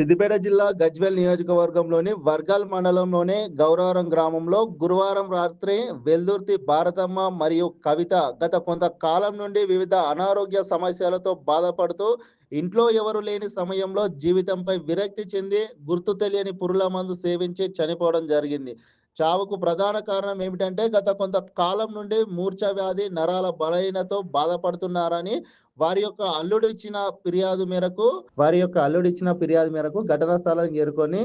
సిద్దిపేట జిల్లా గజ్వేల్ నియోజకవర్గంలోని వర్గల్ మండలంలోని గౌరవరం గ్రామంలో గురువారం రాత్రి వెల్దుర్తి భారతమ్మ మరియు కవిత గత కొంతకాలం నుండి వివిధ అనారోగ్య సమస్యలతో బాధపడుతూ ఇంట్లో ఎవరు లేని సమయంలో జీవితంపై విరక్తి చెంది గుర్తు తెలియని పురుల మందు సేవించి చనిపోవడం జరిగింది. చావుకు ప్రధాన కారణం ఏమిటంటే గత కొంత కాలం నుండి మూర్ఛ వ్యాధి నరాల బలహీనతో బాధపడుతున్నారని వారి యొక్క అల్లుడు ఇచ్చిన ఫిర్యాదు మేరకు వారి యొక్క అల్లుడు ఇచ్చిన ఫిర్యాదు మేరకు ఘటనా స్థలానికి చేరుకొని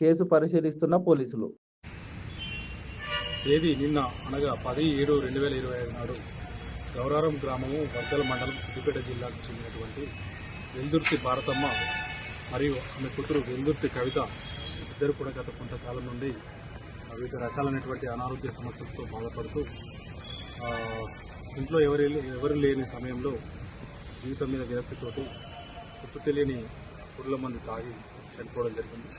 కేసు పరిశీలిస్తున్న పోలీసులు. తేదీ నిన్న అనగా పది ఏడు రెండు వేల ఇరవై ఐదు నాడు గౌరారం గ్రామము వర్గల మండలం సిద్దిపేట జిల్లాకు చెందినటువంటి వెల్దుర్తి భారతమ్మ మరియు ఆమె కూతురు వెల్దుర్తి కవిత ఇద్దరు కూడా గత కొంతకాలం నుండి వివిధ రకాలైనటువంటి అనారోగ్య సమస్యలతో బాధపడుతూ ఇంట్లో ఎవరి ఎవరు లేని సమయంలో జీవితం మీద విరక్తితోటి గుర్తు తెలియని పురుల మంది తాగి చనిపోవడం జరిగింది.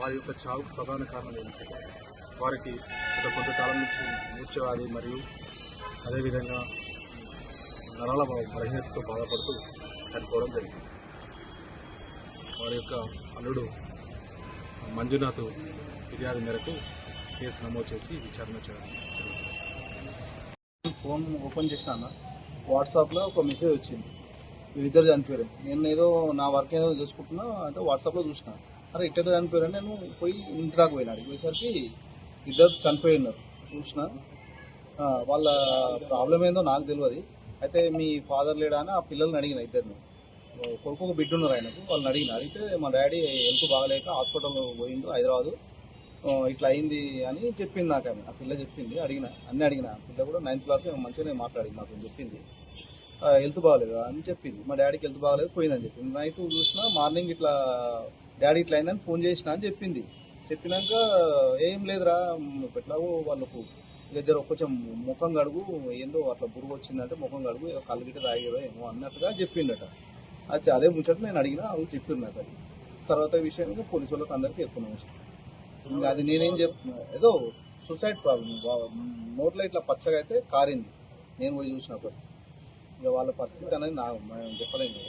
వారి యొక్క చావుకు ప్రధాన కారణం ఏమిటంటే వారికి గత కొంతకాలం నుంచి మూర్ఛవ్యాధి మరియు అదేవిధంగా నరాల బలహీనతతో బాధపడుతూ చనిపోవడం జరిగింది. వారి యొక్క అల్లుడు మంజునాథ్ ఫిర్యాదు మేరకు కేసు నమోదు చేసి విచారణ చేయడం జరుగుతుంది. ఫోన్ ఓపెన్ చేసిన అన్న వాట్సాప్లో ఒక మెసేజ్ వచ్చింది. వీళ్ళిద్దరు చనిపోయారు. నేను ఏదో నా వర్క్ ఏదో చూసుకుంటున్నా అంటే వాట్సాప్లో చూసిన. అరే ఇద్దరు చనిపోయారు నేను పోయి ఇంటి దాకా పోయినా. పోయేసరికి ఇద్దరు చనిపోయి ఉన్నారు. చూసిన. వాళ్ళ ప్రాబ్లం ఏందో నాకు తెలియదు అయితే మీ ఫాదర్ లేడా అని ఆ పిల్లల్ని అడిగిన ఇద్దరిని. కొడుకు ఒక బిడ్డ ఉన్నారు ఆయనకు. వాళ్ళని అడిగిన. అడిగితే మా డాడీ హెల్త్ బాగలేక హాస్పిటల్లో పోయిండు హైదరాబాదు. ఇట్లా అయింది అని చెప్పింది నాకు ఆమె. ఆ పిల్ల చెప్పింది అడిగిన అన్నీ అడిగిన. పిల్ల కూడా నైన్త్ క్లాస్ మంచిగానే మాట్లాడింది నాకు చెప్పింది. హెల్త్ బాగాలేదు అని చెప్పింది. మా డాడీకి హెల్త్ బాగాలేదు పోయిందని చెప్పింది. నైట్ చూసినా మార్నింగ్ ఇట్లా డాడీ ఇట్లా అయిందని ఫోన్ చేసిన అని చెప్పింది. చెప్పినాక ఏం లేదురా ఎట్లాగో వాళ్ళకు ఇక జర కొంచెం ముఖం గడుగు ఏందో అట్లా బురుగు వచ్చిందంటే ముఖం గడుగు ఏదో కళ్ళు గిట్ట తాగిరో ఏమో అన్నట్టుగా చెప్పిండట అది అదే ముచ్చట నేను అడిగినా అవి చెప్పిండు నాకు అది. తర్వాత ఈ విషయం పోలీసు వాళ్ళకి అందరికీ ఎత్తుకున్నాం. ఇంకా అది నేనేం చెప్ ఏదో సూసైడ్ ప్రాబ్లం నోట్లో ఇట్లా పచ్చగా అయితే కారింది. నేను పోయి చూసినప్పటికీ. ఇక వాళ్ళ పరిస్థితి అనేది నా మనం చెప్పలేము